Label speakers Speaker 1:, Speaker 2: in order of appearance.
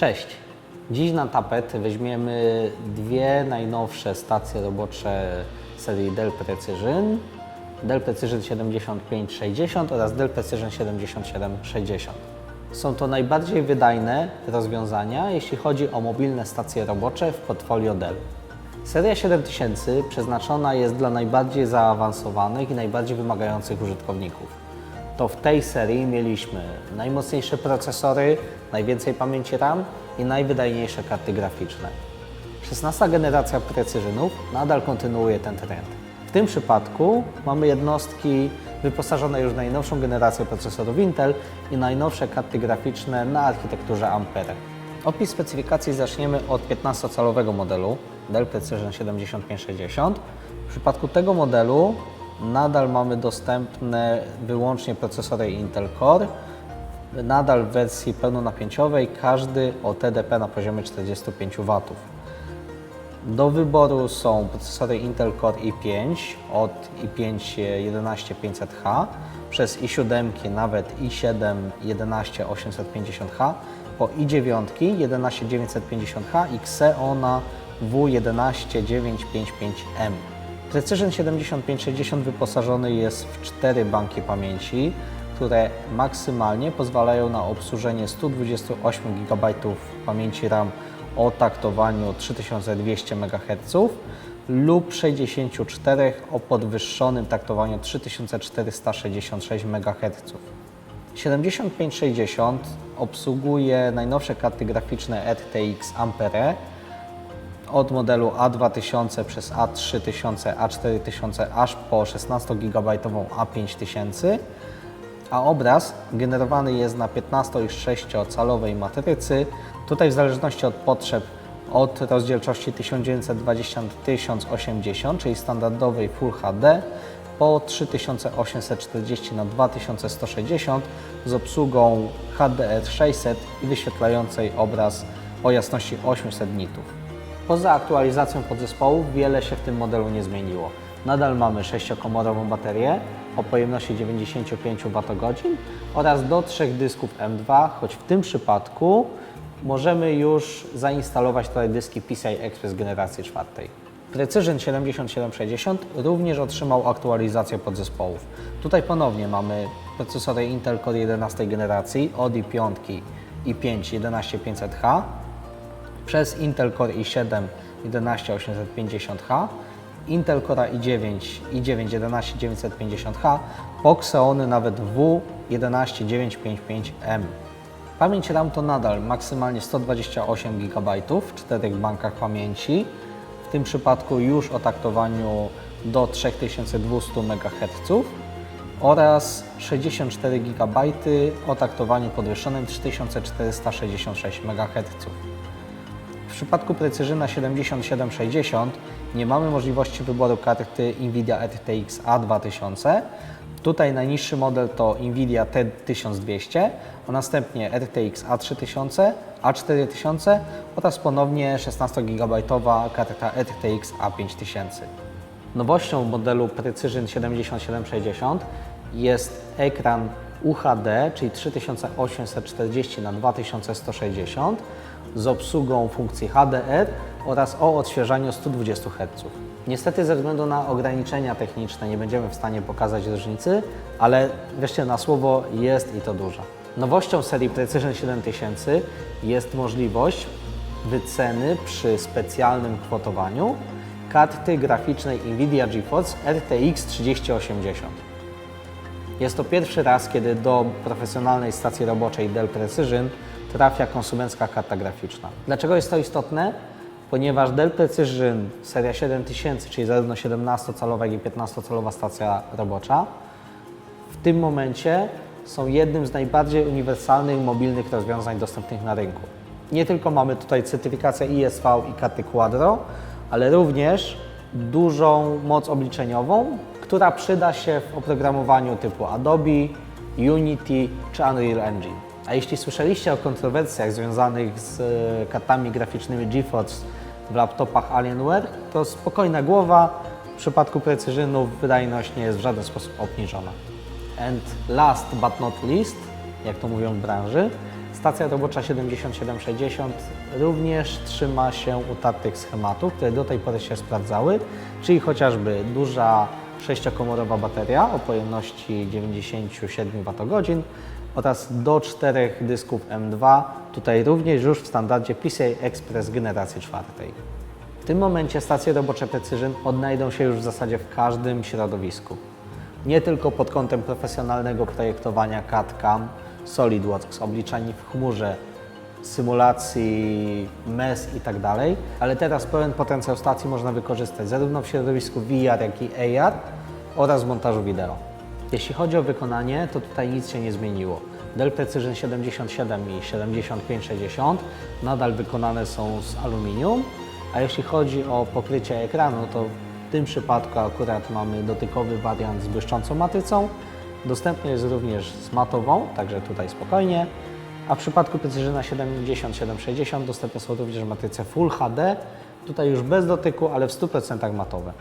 Speaker 1: Cześć! Dziś na tapet weźmiemy dwie najnowsze stacje robocze serii Dell Precision. Dell Precision 7560 oraz Dell Precision 7760. Są to najbardziej wydajne rozwiązania, jeśli chodzi o mobilne stacje robocze w portfolio Dell. Seria 7000 przeznaczona jest dla najbardziej zaawansowanych i najbardziej wymagających użytkowników to w tej serii mieliśmy najmocniejsze procesory, najwięcej pamięci RAM i najwydajniejsze karty graficzne. 16 generacja Precisionów nadal kontynuuje ten trend. W tym przypadku mamy jednostki wyposażone już w najnowszą generację procesorów Intel i najnowsze karty graficzne na architekturze Ampere. Opis specyfikacji zaczniemy od 15-calowego modelu Dell Precision 7560. W przypadku tego modelu nadal mamy dostępne wyłącznie procesory Intel Core, nadal w wersji pełnonapięciowej, każdy o TDP na poziomie 45 W. Do wyboru są procesory Intel Core i5 od i5 11500H przez i7 nawet i7 11850H po i9 11950H i Xeona W11955M. Precision 7560 wyposażony jest w cztery banki pamięci, które maksymalnie pozwalają na obsłużenie 128 GB pamięci RAM o taktowaniu 3200 MHz lub 64 o podwyższonym taktowaniu 3466 MHz. 7560 obsługuje najnowsze karty graficzne RTX Ampere od modelu A2000 przez A3000, A4000 aż po 16 GB A5000, a obraz generowany jest na 15 i 6-calowej matrycy. Tutaj w zależności od potrzeb od rozdzielczości 1920 1080, czyli standardowej Full HD, po 3840 na 2160 z obsługą HDR600 i wyświetlającej obraz o jasności 800 nitów. Poza aktualizacją podzespołów wiele się w tym modelu nie zmieniło. Nadal mamy 6-komorową baterię o pojemności 95 Wh oraz do trzech dysków M2, choć w tym przypadku możemy już zainstalować tutaj dyski PCI Express generacji czwartej. Precision 7760 również otrzymał aktualizację podzespołów. Tutaj ponownie mamy procesory Intel Core 11 generacji od i5 i5 11500H przez Intel Core i7 11850H, Intel Core i9 i9 11950H, po Xeony nawet W11955M. Pamięć RAM to nadal maksymalnie 128 GB w czterech bankach pamięci, w tym przypadku już o taktowaniu do 3200 MHz oraz 64 GB o taktowaniu podwyższonym 3466 MHz. W przypadku Precizyna 7760 nie mamy możliwości wyboru karty NVIDIA RTX A2000. Tutaj najniższy model to NVIDIA T1200, a następnie RTX A3000, A4000 oraz ponownie 16 GB karta RTX A5000. Nowością modelu Precision 7760 jest ekran UHD, czyli 3840 na 2160 z obsługą funkcji HDR oraz o odświeżaniu 120 Hz. Niestety ze względu na ograniczenia techniczne nie będziemy w stanie pokazać różnicy, ale wreszcie na słowo jest i to dużo. Nowością serii Precision 7000 jest możliwość wyceny przy specjalnym kwotowaniu karty graficznej NVIDIA GeForce RTX 3080. Jest to pierwszy raz, kiedy do profesjonalnej stacji roboczej Dell Precision trafia konsumencka karta graficzna. Dlaczego jest to istotne? Ponieważ Dell Precision seria 7000, czyli zarówno 17-calowa, jak i 15-calowa stacja robocza, w tym momencie są jednym z najbardziej uniwersalnych mobilnych rozwiązań dostępnych na rynku. Nie tylko mamy tutaj certyfikację ISV i karty Quadro, ale również dużą moc obliczeniową, która przyda się w oprogramowaniu typu Adobe, Unity czy Unreal Engine. A jeśli słyszeliście o kontrowersjach związanych z e, kartami graficznymi GeForce w laptopach Alienware, to spokojna głowa, w przypadku Precisionów wydajność nie jest w żaden sposób obniżona. And last but not least, jak to mówią w branży, Stacja robocza 7760 również trzyma się utartych schematów, które do tej pory się sprawdzały, czyli chociażby duża sześciokomorowa bateria o pojemności 97 Wh oraz do czterech dysków M2, tutaj również już w standardzie PCI Express generacji czwartej. W tym momencie stacje robocze Precision odnajdą się już w zasadzie w każdym środowisku. Nie tylko pod kątem profesjonalnego projektowania CAD-CAM, SolidWorks, obliczeń w chmurze, symulacji MES i tak dalej, ale teraz pełen potencjał stacji można wykorzystać zarówno w środowisku VR, jak i AR oraz w montażu wideo. Jeśli chodzi o wykonanie, to tutaj nic się nie zmieniło. Dell Precision 77 i 7560 nadal wykonane są z aluminium, a jeśli chodzi o pokrycie ekranu, to w tym przypadku akurat mamy dotykowy wariant z błyszczącą matrycą. Dostępny jest również z matową, także tutaj spokojnie. A w przypadku Precision 70-760 dostępne są również matryce Full HD, tutaj już bez dotyku, ale w 100% matowe.